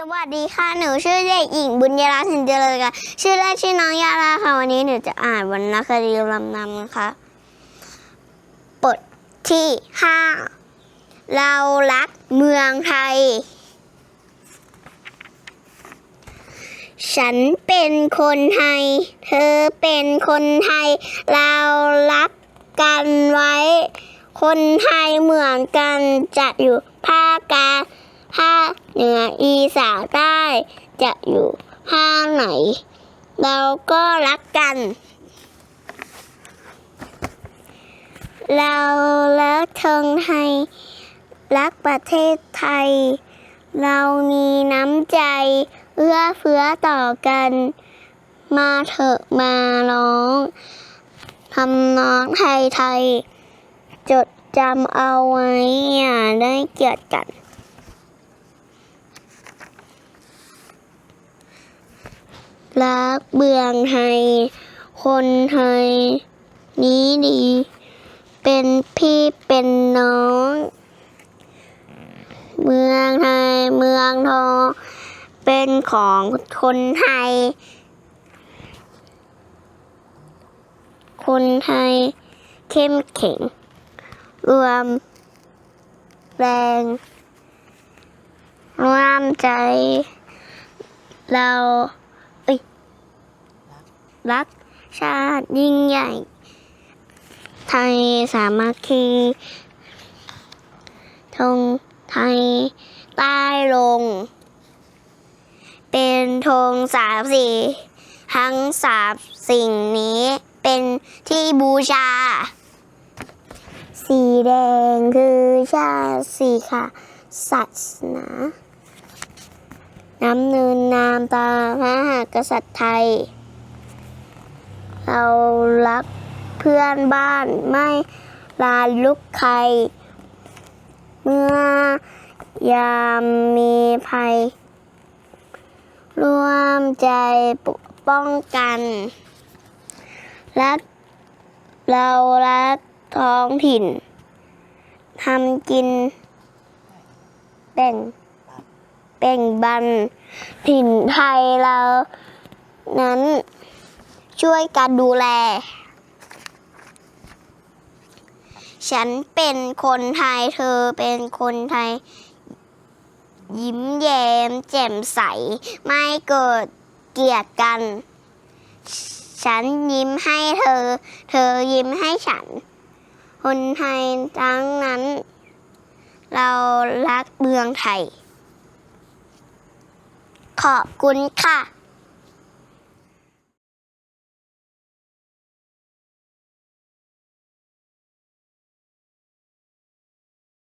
สวัสดีค่ะ หนูชื่อเด็กหญิงบุญยราสินเจริญค่ะ ชื่อเล่นชื่อน้องยาลาค่ะ วันนี้หนูจะอ่านวรรณคดีลำนำนะคะบทที่ห้าเรารักเมืองไทย ฉันเป็นคนไทย เธอเป็นคนไทย เรารักกันไว้ คนไทยเหมือนกันจะอยู่ภาคกลาง ภาคเหนืออีสานใต้ จะอยู่ภาคไหน เราก็รักกัน เรารักเทิงไทย รักประเทศไทย เรามีน้ำใจเอื้อเฟื้อต่อกัน มาเถอะมาร้องทำนองไทยไทย จดจำเอาไว้อย่าได้เกลียดกัน รักเบืองไทยคนไทยนี้ดี เป็นพี่เป็นน้อง เมืองไทยเมืองทองเป็นของคนไทย คนไทยเข้มแข็ง รวมแรงร่วมใจ เรา รักชาติยิ่งใหญ่ ไทยสามัคคีธงไทยใต้ลง เป็นธงสามสีทั้งสามสิ่งนี้เป็นที่บูชา สีแดงคือชาติสีค่ะศาสนา น้ำเนินนามตาพระหากษัตริย์ไทย เรารักเพื่อนบ้านไม่ลาลุกใคร เมื่อยามมีภัย ร่วมใจปกป้องกัน รัก เรารักท้องถิ่นทำกินแบ่งแบ่งบันถิ่นไทยเรานั้น ช่วยกันดูแล ฉันเป็นคนไทยเธอเป็นคนไทย ยิ้มแย้มแจ่มใส ไม่เกิดเกลียดกัน ฉันยิ้มให้เธอ เธอยิ้มให้ฉัน คนไทยทั้งนั้น เรารักเมืองไทย ขอบคุณค่ะ